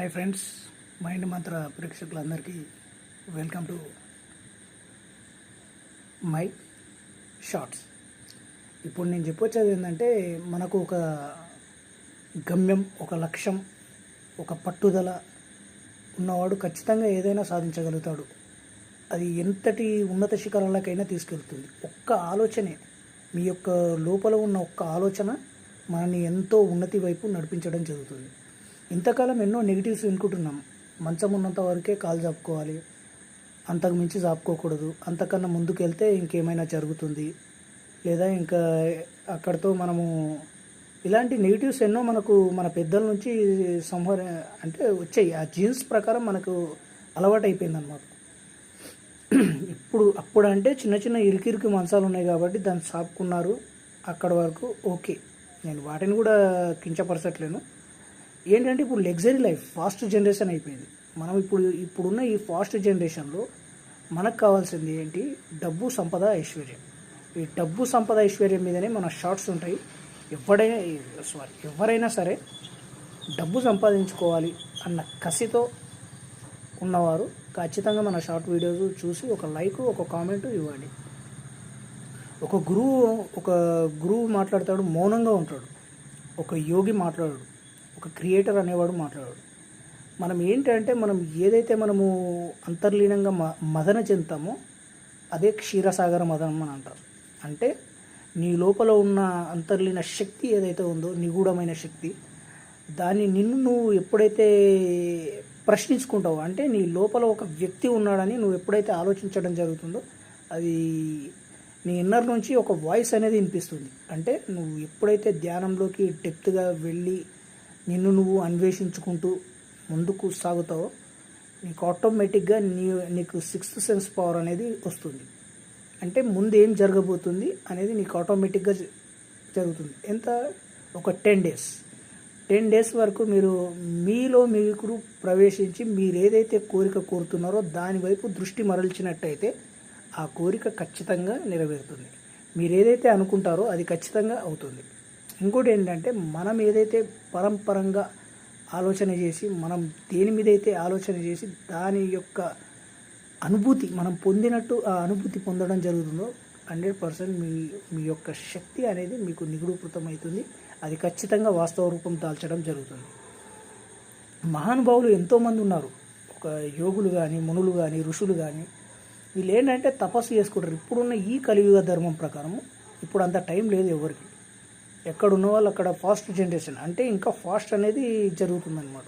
Hi friends mind మంత్ర ప్రేక్షకులందరికీ welcome to my shorts. ఇప్పుడు నేను చెప్పొచ్చేది ఏంటంటే మనకు ఒక గమ్యం ఒక లక్ష్యం ఒక పట్టుదల ఉన్నవాడు ఖచ్చితంగా ఏదైనా సాధించగలుగుతాడు. అది ఎంతటి ఉన్నత శిఖరాలకైనా తీసుకెళ్తుంది. ఒక్క ఆలోచనే మీ యొక్క లోపల ఉన్న ఒక్క ఆలోచన మనని ఎంతో ఉన్నతి వైపు నడిపించడం జరుగుతుంది. ఇంతకాలం ఎన్నో నెగిటివ్స్ వినుకుంటున్నాం. మంచం ఉన్నంత వరకే కాలు జాపుకోవాలి. అంతకు మించి జాపుకోకూడదు. అంతకన్నా ముందుకు వెళ్తే ఇంకేమైనా జరుగుతుంది. లేదా ఇంకా అక్కడితో మనము ఇలాంటి నెగిటివ్స్ ఎన్నో మనకు మన పెద్దల నుంచి సంహర అంటే వచ్చాయి. ఆ జీన్స్ ప్రకారం మనకు అలవాటు అనమాట ఇప్పుడు అప్పుడు అంటే చిన్న చిన్న ఇరికిరికి మంచాలు ఉన్నాయి కాబట్టి దాన్ని సాపుకున్నారు. అక్కడ వరకు ఓకే. నేను వాటిని కూడా కించపరచట్లేను. ఏంటంటే ఇప్పుడు లగ్జరీ లైఫ్ ఫాస్ట్ జనరేషన్ అయిపోయింది. మనం ఇప్పుడు ఇప్పుడున్న ఈ ఫాస్ట్ జనరేషన్లో మనకు కావాల్సింది ఏంటి? డబ్బు సంపద ఐశ్వర్యం. ఈ డబ్బు సంపద ఐశ్వర్యం మీదనే మన షార్ట్స్ ఉంటాయి. ఎవడైనా సారీ ఎవరైనా సరే డబ్బు సంపాదించుకోవాలి అన్న కసితో ఉన్నవారు ఖచ్చితంగా మన షార్ట్ వీడియోస్ చూసి ఒక లైక్ ఒక కామెంట్ ఇవ్వండి. ఒక గురువు ఒక గురువు మాట్లాడతాడు మౌనంగా ఉంటాడు. ఒక యోగి మాట్లాడాడు. ఒక క్రియేటర్ అనేవాడు మాట్లాడాడు. మనం ఏంటంటే మనం ఏదైతే మనము అంతర్లీనంగా మ మదన చెందుతామో అదే క్షీరసాగర మదనం అని అంటారు. అంటే నీ లోపల ఉన్న అంతర్లీన శక్తి ఏదైతే ఉందో నిగూఢమైన శక్తి దాన్ని నిన్ను నువ్వు ఎప్పుడైతే ప్రశ్నించుకుంటావో అంటే నీ లోపల ఒక వ్యక్తి ఉన్నాడని నువ్వు ఎప్పుడైతే ఆలోచించడం జరుగుతుందో అది నీ ఇన్నర్ నుంచి ఒక వాయిస్ అనేది వినిపిస్తుంది. అంటే నువ్వు ఎప్పుడైతే ధ్యానంలోకి డెప్త్గా వెళ్ళి నిన్ను నువ్వు అన్వేషించుకుంటూ ముందుకు సాగుతావో నీకు ఆటోమేటిక్గా నీ నీకు సిక్స్త్ సెన్స్ పవర్ అనేది వస్తుంది. అంటే ముందు ఏం జరగబోతుంది అనేది నీకు ఆటోమేటిక్గా జరుగుతుంది. ఎంత? ఒక టెన్ డేస్ టెన్ డేస్ వరకు మీరు మీలో మీకు ప్రవేశించి మీరు ఏదైతే కోరిక కోరుతున్నారో దాని వైపు దృష్టి మరల్చినట్టయితే ఆ కోరిక ఖచ్చితంగా నెరవేరుతుంది. మీరు ఏదైతే అనుకుంటారో అది ఖచ్చితంగా అవుతుంది. ఇంకోటి ఏంటంటే మనం ఏదైతే పరంపరంగా ఆలోచన చేసి మనం దేని మీద అయితే ఆలోచన చేసి దాని యొక్క అనుభూతి మనం పొందినట్టు ఆ అనుభూతి పొందడం జరుగుతుందో హండ్రెడ్ పర్సెంట్ మీ మీ యొక్క శక్తి అనేది మీకు నిగుడీకృతం అది ఖచ్చితంగా వాస్తవ రూపం దాల్చడం జరుగుతుంది. మహానుభావులు ఎంతోమంది ఉన్నారు. ఒక యోగులు కానీ మునులు కానీ ఋషులు కానీ వీళ్ళు ఏంటంటే తపస్సు చేసుకుంటారు. ఇప్పుడున్న ఈ కలియుగ ధర్మం ప్రకారము ఇప్పుడు అంత టైం లేదు ఎవరికి. ఎక్కడ ఉన్న వాళ్ళు అక్కడ ఫాస్ట్ జనరేషన్. అంటే ఇంకా ఫాస్ట్ అనేది జరుగుతుందన్నమాట.